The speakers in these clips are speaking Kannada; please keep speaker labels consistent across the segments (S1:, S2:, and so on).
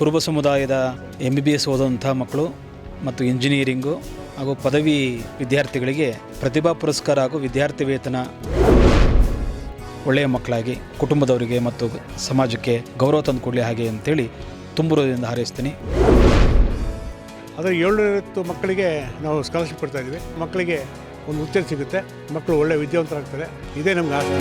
S1: ಕುರುಬ ಸಮುದಾಯದ ಎಂ ಬಿ ಬಿ ಎಸ್ ಓದುವಂಥ ಮಕ್ಕಳು ಮತ್ತು ಇಂಜಿನಿಯರಿಂಗು ಹಾಗೂ ಪದವಿ ವಿದ್ಯಾರ್ಥಿಗಳಿಗೆ ಪ್ರತಿಭಾ ಪುರಸ್ಕಾರ ಹಾಗೂ ವಿದ್ಯಾರ್ಥಿ ವೇತನ ಒಳ್ಳೆಯ ಮಕ್ಕಳಾಗಿ, ಕುಟುಂಬದವರಿಗೆ ಮತ್ತು ಸಮಾಜಕ್ಕೆ ಗೌರವ ತಂದುಕೊಡಲಿ ಹಾಗೆ ಅಂತೇಳಿ ತುಂಬುರೋದಿಂದ ಹಾರೈಸ್ತೀನಿ.
S2: ಅದರ ಏಳ್ನೂರೈವತ್ತು ಮಕ್ಕಳಿಗೆ ನಾವು ಸ್ಕಾಲರ್ಶಿಪ್ ಕೊಡ್ತಾ ಇದ್ದೀವಿ. ಮಕ್ಕಳಿಗೆ ಒಂದು ಉತ್ತೇಜ ಸಿಗುತ್ತೆ. ಮಕ್ಕಳು ಒಳ್ಳೆ ವಿದ್ಯಾವಂತರಾಗ್ತಾರೆ. ಇದೇ ನಮ್ಗೆ ಆಸೆ.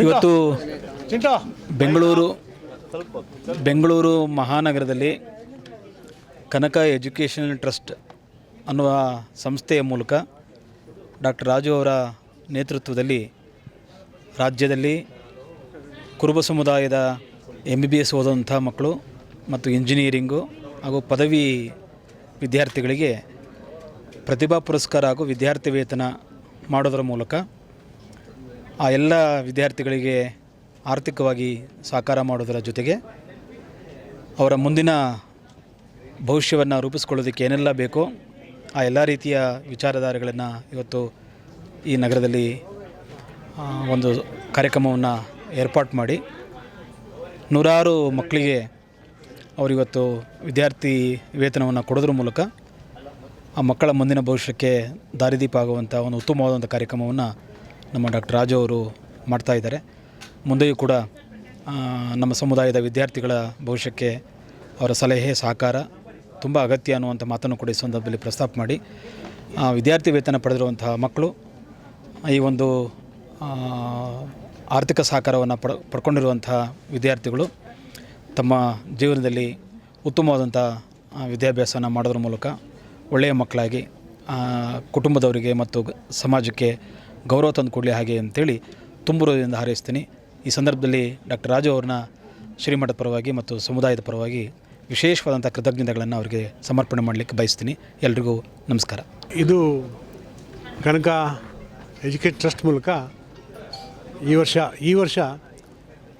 S1: ಇವತ್ತು
S2: ಚಿಂಟು.
S1: ಬೆಂಗಳೂರು ಬೆಂಗಳೂರು ಮಹಾನಗರದಲ್ಲಿ ಕನಕ ಎಜುಕೇಷನಲ್ ಟ್ರಸ್ಟ್ ಅನ್ನುವ ಸಂಸ್ಥೆಯ ಮೂಲಕ ಡಾಕ್ಟರ್ ರಾಜು ಅವರ ನೇತೃತ್ವದಲ್ಲಿ ರಾಜ್ಯದಲ್ಲಿ ಕುರುಬ ಸಮುದಾಯದ ಎಂ ಬಿ ಬಿ ಎಸ್ ಓದುವಂಥ ಮಕ್ಕಳು ಮತ್ತು ಇಂಜಿನಿಯರಿಂಗು ಹಾಗೂ ಪದವಿ ವಿದ್ಯಾರ್ಥಿಗಳಿಗೆ ಪ್ರತಿಭಾ ಪುರಸ್ಕಾರ ಹಾಗೂ ವಿದ್ಯಾರ್ಥಿ ವೇತನ ಮಾಡೋದರ ಮೂಲಕ ಆ ಎಲ್ಲ ವಿದ್ಯಾರ್ಥಿಗಳಿಗೆ ಆರ್ಥಿಕವಾಗಿ ಸಹಕಾರ ಮಾಡೋದರ ಜೊತೆಗೆ ಅವರ ಮುಂದಿನ ಭವಿಷ್ಯವನ್ನು ರೂಪಿಸ್ಕೊಳ್ಳೋದಕ್ಕೆ ಏನೆಲ್ಲ ಬೇಕೋ ಆ ಎಲ್ಲ ರೀತಿಯ ವಿಚಾರಧಾರೆಗಳನ್ನು ಇವತ್ತು ಈ ನಗರದಲ್ಲಿ ಒಂದು ಕಾರ್ಯಕ್ರಮವನ್ನು ಏರ್ಪಾಟ್ ಮಾಡಿ ನೂರಾರು ಮಕ್ಕಳಿಗೆ ಅವರಿವತ್ತು ವಿದ್ಯಾರ್ಥಿ ವೇತನವನ್ನು ಕೊಡೋದ್ರ ಮೂಲಕ ಆ ಮಕ್ಕಳ ಮುಂದಿನ ಭವಿಷ್ಯಕ್ಕೆ ದಾರಿದೀಪ ಆಗುವಂಥ ಒಂದು ಉತ್ತಮವಾದಂಥ ಕಾರ್ಯಕ್ರಮವನ್ನು ನಮ್ಮ ಡಾಕ್ಟರ್ ರಾಜು ಅವರು ಮಾಡ್ತಾಯಿದ್ದಾರೆ ಮುಂದೆಯೂ ಕೂಡ ನಮ್ಮ ಸಮುದಾಯದ ವಿದ್ಯಾರ್ಥಿಗಳ ಭವಿಷ್ಯಕ್ಕೆ ಅವರ ಸಲಹೆ, ಸಹಕಾರ ತುಂಬ ಅಗತ್ಯ ಅನ್ನುವಂಥ ಮಾತನ್ನು ಕೂಡ ಈ ಸಂದರ್ಭದಲ್ಲಿ ಪ್ರಸ್ತಾಪ ಮಾಡಿ. ವಿದ್ಯಾರ್ಥಿ ವೇತನ ಪಡೆದಿರುವಂತಹ ಮಕ್ಕಳು ಈ ಒಂದು ಆರ್ಥಿಕ ಸಹಕಾರವನ್ನು ಪಡ, ಪಡ್ಕೊಂಡಿರುವಂತಹ ವಿದ್ಯಾರ್ಥಿಗಳು ತಮ್ಮ ಜೀವನದಲ್ಲಿ ಉತ್ತಮವಾದಂಥ ವಿದ್ಯಾಭ್ಯಾಸನ ಮಾಡೋದ್ರ ಮೂಲಕ ಒಳ್ಳೆಯ ಮಕ್ಕಳಾಗಿ ಕುಟುಂಬದವರಿಗೆ ಮತ್ತು ಸಮಾಜಕ್ಕೆ ಗೌರವ ತಂದು ಕೊಡಲಿ ಹಾಗೆ ಅಂತೇಳಿ ತುಂಬುರೋದಿಂದ ಹಾರೈಸ್ತೀನಿ. ಈ ಸಂದರ್ಭದಲ್ಲಿ ಡಾಕ್ಟರ್ ರಾಜು ಅವ್ರನ್ನ ಶ್ರೀಮಠದ ಪರವಾಗಿ ಮತ್ತು ಸಮುದಾಯದ ಪರವಾಗಿ ವಿಶೇಷವಾದಂಥ ಕೃತಜ್ಞತೆಗಳನ್ನು ಅವರಿಗೆ ಸಮರ್ಪಣೆ ಮಾಡಲಿಕ್ಕೆ ಬಯಸ್ತೀನಿ. ಎಲ್ರಿಗೂ ನಮಸ್ಕಾರ.
S2: ಇದು ಕನಕ ಎಜುಕೇಟ್ ಟ್ರಸ್ಟ್ ಮೂಲಕ ಈ ವರ್ಷ ಈ ವರ್ಷ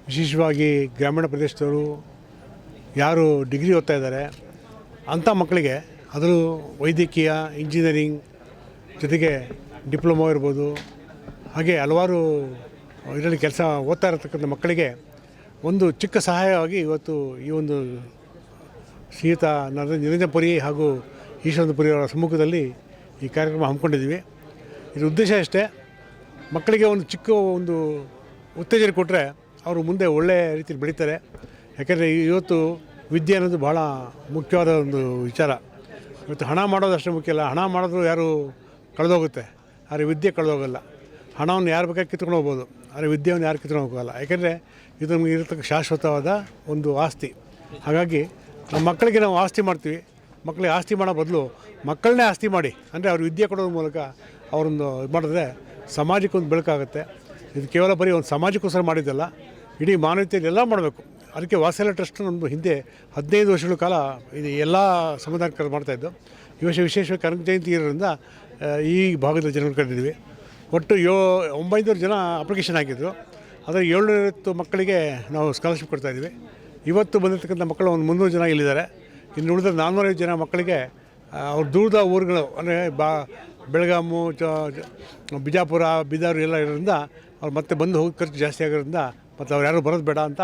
S2: ವಿಶೇಷವಾಗಿ ಗ್ರಾಮೀಣ ಪ್ರದೇಶದವರು ಯಾರು ಡಿಗ್ರಿ ಓದ್ತಾ ಇದ್ದಾರೆ, ಅಂಥ ಮಕ್ಕಳಿಗೆ ಅದರಲ್ಲೂ ವೈದ್ಯಕೀಯ ಇಂಜಿನಿಯರಿಂಗ್ ಜೊತೆಗೆ ಡಿಪ್ಲೊಮೊ ಇರ್ಬೋದು, ಹಾಗೆ ಹಲವಾರು ಇದರಲ್ಲಿ ಕೆಲಸ ಓದ್ತಾ ಇರತಕ್ಕಂಥ ಮಕ್ಕಳಿಗೆ ಒಂದು ಚಿಕ್ಕ ಸಹಾಯವಾಗಿ ಇವತ್ತು ಈ ಒಂದು ನರೇಂದ್ರ ನಿರಂಜನಪುರಿ ಹಾಗೂ ಈಶ್ವರಪುರಿ ಅವರ ಸಮ್ಮುಖದಲ್ಲಿ ಈ ಕಾರ್ಯಕ್ರಮ ಹಮ್ಮಿಕೊಂಡಿದ್ದೀವಿ. ಇದ್ರ ಉದ್ದೇಶ ಅಷ್ಟೇ ಮಕ್ಕಳಿಗೆ ಒಂದು ಚಿಕ್ಕ ಒಂದು ಉತ್ತೇಜನ ಕೊಟ್ಟರೆ ಅವರು ಮುಂದೆ ಒಳ್ಳೆಯ ರೀತಿಯಲ್ಲಿ ಬೆಳೀತಾರೆ. ಯಾಕೆಂದರೆ ಇವತ್ತು ವಿದ್ಯೆ ಅನ್ನೋದು ಭಾಳ ಮುಖ್ಯವಾದ ಒಂದು ವಿಚಾರ. ಇವತ್ತು ಹಣ ಮಾಡೋದು ಅಷ್ಟೇ ಮುಖ್ಯ ಅಲ್ಲ, ಹಣ ಮಾಡಿದ್ರು ಯಾರು ಕಳೆದೋಗುತ್ತೆ. ಆದರೆ ವಿದ್ಯೆ ಕಳೆದೋಗಲ್ಲ. ಹಣವನ್ನು ಯಾರು ಬೇಕಾದ್ರೆ ಕಿತ್ಕೊಂಡು ಹೋಗ್ಬೋದು? ಆದರೆ ವಿದ್ಯೆಯನ್ನು ಯಾರು ಕಿತ್ಕೊಂಡು ಹೋಗೋಲ್ಲ? ಯಾಕೆಂದರೆ ಇದು ನಮಗೆ ಇರತಕ್ಕ ಶಾಶ್ವತವಾದ ಒಂದು ಆಸ್ತಿ. ಹಾಗಾಗಿ ನಮ್ಮ ಮಕ್ಕಳಿಗೆ ನಾವು ಆಸ್ತಿ ಮಾಡ್ತೀವಿ. ಮಕ್ಕಳಿಗೆ ಆಸ್ತಿ ಮಾಡೋ ಬದಲು ಮಕ್ಕಳನ್ನೇ ಆಸ್ತಿ ಮಾಡಿ. ಅಂದರೆ ಅವ್ರ ವಿದ್ಯೆ ಕೊಡೋದ್ರ ಮೂಲಕ ಅವರೊಂದು ಇದು ಮಾಡಿದ್ರೆ ಸಮಾಜಕ್ಕೊಂದು ಬೆಳಕಾಗುತ್ತೆ. ಇದು ಕೇವಲ ಬರೀ ಒಂದು ಸಮಾಜಕ್ಕೋಸ್ಕರ ಮಾಡಿದ್ದಲ್ಲ, ಇಡೀ ಮಾನವೀಯತೆಯಲ್ಲಿ ಎಲ್ಲ ಮಾಡಬೇಕು. ಅದಕ್ಕೆ ವಾಸಲ ಟ್ರಸ್ಟ್ ನಮ್ಮದು ಹಿಂದೆ ಹದಿನೈದು ವರ್ಷಗಳ ಕಾಲ ಇದು ಎಲ್ಲ ಸಮುದಾಯಕ್ಕೆ ಮಾಡ್ತಾಯಿದ್ದು ಈ ವಿಶೇಷವಾಗಿ ಕನಕ ಜಯಂತಿ ಇರೋದ್ರಿಂದ ಈ ಭಾಗದ ಜನಗಳು ಕರೆದಿದ್ವಿ. ಒಟ್ಟು ಯೋ, ಒಂಬೈನೂರು ಜನ ಅಪ್ಲಿಕೇಶನ್ ಹಾಕಿದ್ರು. ಅದರ ಏಳ್ನೂರೈವತ್ತು ಮಕ್ಕಳಿಗೆ ನಾವು ಸ್ಕಾಲರ್ಶಿಪ್ ಕೊಡ್ತಾ ಇದ್ದೀವಿ. ಇವತ್ತು ಬಂದಿರತಕ್ಕಂಥ ಮಕ್ಕಳು ಒಂದು ಮುನ್ನೂರು ಜನ ಇಲ್ಲಿದ್ದಾರೆ. ಇನ್ನು ಉಳಿದ ನಾನ್ನೂರೈವತ್ತು ಜನ ಮಕ್ಕಳಿಗೆ ಅವ್ರು ದೂರದ ಊರುಗಳು, ಅಂದರೆ ಬಾ, ಬೆಳಗಾಮು, ಚ ಬಿಜಾಪುರ, ಬೀದರ್ ಎಲ್ಲ ಇರೋದ್ರಿಂದ ಅವ್ರು ಮತ್ತೆ ಬಂದು ಹೋಗಿ ಖರ್ಚು ಜಾಸ್ತಿ ಆಗೋದ್ರಿಂದ ಮತ್ತು ಅವ್ರು ಯಾರು ಬರೋದು ಬೇಡ ಅಂತ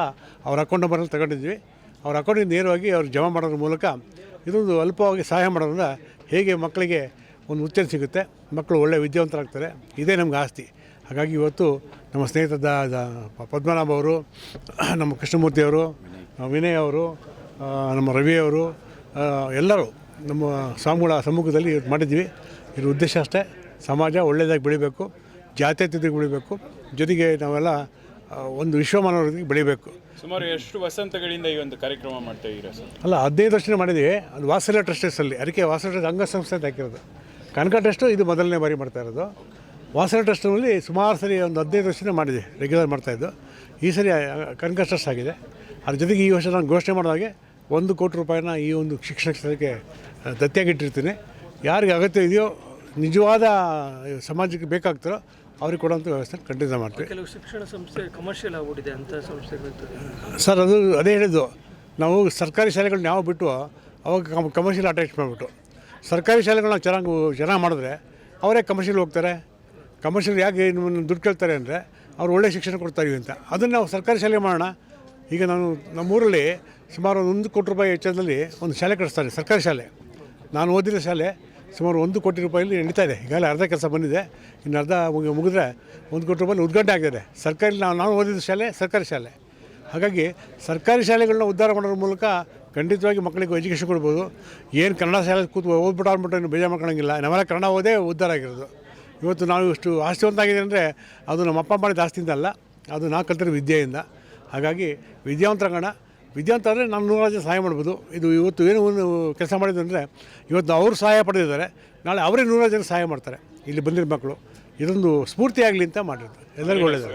S2: ಅವ್ರ ಅಕೌಂಟ್ ನಂಬರಲ್ಲಿ ತಗೊಂಡಿದ್ವಿ. ಅವ್ರ ಅಕೌಂಟಿಗೆ ನೇರವಾಗಿ ಅವ್ರು ಜಮಾ ಮಾಡೋದ್ರ ಮೂಲಕ ಇದೊಂದು ಅಲ್ಪವಾಗಿ ಸಹಾಯ ಮಾಡೋದ್ರಿಂದ ಹೇಗೆ ಮಕ್ಕಳಿಗೆ ಒಂದು ಉತ್ತೇಜನ ಸಿಗುತ್ತೆ, ಮಕ್ಕಳು ಒಳ್ಳೆಯ ವಿದ್ಯಾವಂತರಾಗ್ತಾರೆ, ಇದೇ ನಮ್ಗೆ ಆಸ್ತಿ. ಹಾಗಾಗಿ ಇವತ್ತು ನಮ್ಮ ಸ್ನೇಹಿತದ ದ- ಪದ್ಮನಾಭ ಅವರು, ನಮ್ಮ ಕೃಷ್ಣಮೂರ್ತಿ ಅವರು, ವಿನಯ್ ಅವರು ನಮ್ಮ ರವಿ ಅವರು ಎಲ್ಲರೂ ನಮ್ಮ ಸ್ವಾಮಿಗಳ ಸಮ್ಮುಖದಲ್ಲಿ ಇವತ್ತು ಮಾಡಿದ್ವಿ. ಇದ್ರ ಉದ್ದೇಶ ಅಷ್ಟೇ, ಸಮಾಜ ಒಳ್ಳೆಯದಾಗಿ ಬೆಳಿಬೇಕು ಜಾತ್ಯತೀತಕ್ಕೆ ಬೆಳಿಬೇಕು. ಜೊತೆಗೆ ನಾವೆಲ್ಲ ಒಂದು ವಿಶ್ವಮಾನವರಿಗೆ ಬೆಳಿಬೇಕು.
S3: ಸುಮಾರು ಎಷ್ಟು ವಸಂತಗಳಿಂದ ಈ ಒಂದು ಕಾರ್ಯಕ್ರಮ ಮಾಡ್ತಾ ಇದ್ದೀರಾ ಸರ್?
S2: ಅಲ್ಲ ಹದಿನೈದು ವರ್ಷ ಮಾಡಿದ್ದೀವಿ. ಅದು ವಾಸಲ ಟ್ರಸ್ಟಲ್ಲಿ ಅದಕ್ಕೆ ವಾಸಲ ಟ್ರಸ್ಟ್ ಅಂಗಸಂಸ್ಥೆ ಅಂತ ಹಾಕಿರೋದು. ಕನಕ ಟ್ರಸ್ಟು ಇದು ಮೊದಲನೇ ಬಾರಿ ಮಾಡ್ತಾ ಇರೋದು. ವಾಸಲ ಟ್ರಸ್ಟ್ನಲ್ಲಿ ಸುಮಾರು ಸರಿ ಒಂದು ಹದಿನೈದು ವರ್ಷನೇ ಮಾಡಿದೆ ರೆಗ್ಯುಲರ್ ಮಾಡ್ತಾಯಿದ್ದು ಈ ಸರಿ ಕನಕ ಟ್ರಸ್ಟ್ ಆಗಿದೆ. ಅದ್ರ ಜೊತೆಗೆ ಈ ವರ್ಷ ನಾನು ಘೋಷಣೆ ಮಾಡಿದಾಗೆ ಒಂದು ಕೋಟಿ ರೂಪಾಯಿನ ಈ ಒಂದು ಶಿಕ್ಷಣ ಕ್ಷೇತ್ರಕ್ಕೆ ದತ್ತಿಯಾಗಿಟ್ಟಿರ್ತೀನಿ. ಯಾರಿಗೆ ಅಗತ್ಯ ಇದೆಯೋ ನಿಜವಾದ ಸಮಾಜಕ್ಕೆ ಬೇಕಾಗ್ತಾರೋ ಅವ್ರಿಗೆ ಕೊಡುವಂಥ ವ್ಯವಸ್ಥೆ ಖಂಡಿತ ಮಾಡ್ತೀವಿ.
S4: ಕೆಲವು ಶಿಕ್ಷಣ ಸಂಸ್ಥೆ ಕಮರ್ಷಿಯಲ್ ಆಗ್ಬಿಟ್ಟಿದೆ ಅಂತ ಸಂಸ್ಥೆಗಳು
S2: ಸರ್ ಅದು ಅದೇ ಹೇಳಿದ್ದು. ನಾವು ಸರ್ಕಾರಿ ಶಾಲೆಗಳನ್ನ ಯಾವ ಬಿಟ್ಟು ಅವಾಗ ಕಮ್ ಕಮರ್ಷಿಯಲ್ ಅಟ್ಯಾಚ್ ಮಾಡಿಬಿಟ್ಟು. ಸರ್ಕಾರಿ ಶಾಲೆಗಳನ್ನ ಚೆನ್ನಾಗಿ ಚೆನ್ನಾಗಿ ಮಾಡಿದ್ರೆ ಅವರೇ ಕಮರ್ಷಿಯಲ್ ಹೋಗ್ತಾರೆ. ಕಮರ್ಷಿಯಲ್ ಯಾಕೆ ನಿಮ್ಮನ್ನು ದುಡ್ಡು ಕೇಳ್ತಾರೆ ಅಂದರೆ ಅವ್ರು ಒಳ್ಳೆ ಶಿಕ್ಷಣ ಕೊಡ್ತಾಯಿವಿ ಅಂತ. ಅದನ್ನು ನಾವು ಸರ್ಕಾರಿ ಶಾಲೆ ಮಾಡೋಣ. ಈಗ ನಾನು ನಮ್ಮೂರಲ್ಲಿ ಸುಮಾರು ಒಂದು ಕೋಟಿ ರೂಪಾಯಿ ವೆಚ್ಚದಲ್ಲಿ ಒಂದು ಶಾಲೆ ಕಟ್ಟಿಸ್ತಾರೆ ಸರ್ಕಾರಿ ಶಾಲೆ. ನಾನು ಓದಿದ ಶಾಲೆ ಸುಮಾರು ಒಂದು ಕೋಟಿ ರೂಪಾಯಲ್ಲಿ ನಡೀತಾ ಇದೆ. ಈಗಾಗಲೇ ಅರ್ಧ ಕೆಲಸ ಬಂದಿದೆ. ಇನ್ನು ಅರ್ಧ ಮುಗಿ, ಮುಗಿದ್ರೆ ಒಂದು ಕೋಟಿ ರೂಪಾಯಿ ಉದ್ಘಾಟನೆ ಆಗಿದೆ ಸರ್ಕಾರಿ ನಾವು ನಾವು ಓದಿದ ಶಾಲೆ ಸರ್ಕಾರಿ ಶಾಲೆ. ಹಾಗಾಗಿ ಸರ್ಕಾರಿ ಶಾಲೆಗಳನ್ನ ಉದ್ಧಾರ ಮಾಡೋದ್ರ ಮೂಲಕ ಖಂಡಿತವಾಗಿ ಮಕ್ಕಳಿಗೆ ಎಜುಕೇಷನ್ ಕೊಡ್ಬೋದು. ಏನು ಕನ್ನಡ ಶಾಲೆ ಕೂತು ಓದ್ಬಿಟ್ಟು ಅಂದ್ಬಿಟ್ಟು ಏನು ಬೇಜಾರು ಮಾಡ್ಕೊಳಂಗಿಲ್ಲ. ನಾವೆಲ್ಲ ಕನ್ನಡ ಓದೇ ಉದ್ಧಾರ ಆಗಿರೋದು. ಇವತ್ತು ನಾವು ಇಷ್ಟು ಆಸ್ತಿವಂತಾಗಿದೆ ಅಂದರೆ ಅದು ನಮ್ಮ ಅಪ್ಪ ಮಾಡಿದ ಆಸ್ತಿಯಿಂದ ಅಲ್ಲ. ಅದು ನಾವು ಕಲ್ತಿರೋ ವಿದ್ಯೆಯಿಂದ. ಹಾಗಾಗಿ ವಿದ್ಯಾವಂತರಾಗೋಣ ವಿದ್ಯಾವಂತ ಅಂದರೆ ನಾನು ನೂರಾರು ಜನ ಸಹಾಯ ಮಾಡ್ಬೋದು. ಇದು ಇವತ್ತು ಏನು ಒಂದು ಕೆಲಸ ಮಾಡಿದ್ದು ಅಂದರೆ, ಇವತ್ತು ಅವರು ಸಹಾಯ ಪಡೆದಿದ್ದಾರೆ. ನಾಳೆ ಅವರೇ ನೂರಾರು ಜನ ಸಹಾಯ ಮಾಡ್ತಾರೆ, ಇಲ್ಲಿ ಬಂದಿರೋ ಮಕ್ಕಳು. ಇದೊಂದು ಸ್ಫೂರ್ತಿಯಾಗಲಿ ಅಂತ ಮಾಡಿರ್ತಾರೆ ಎಲ್ಲರಿಗೂ ಒಳ್ಳೆಯದು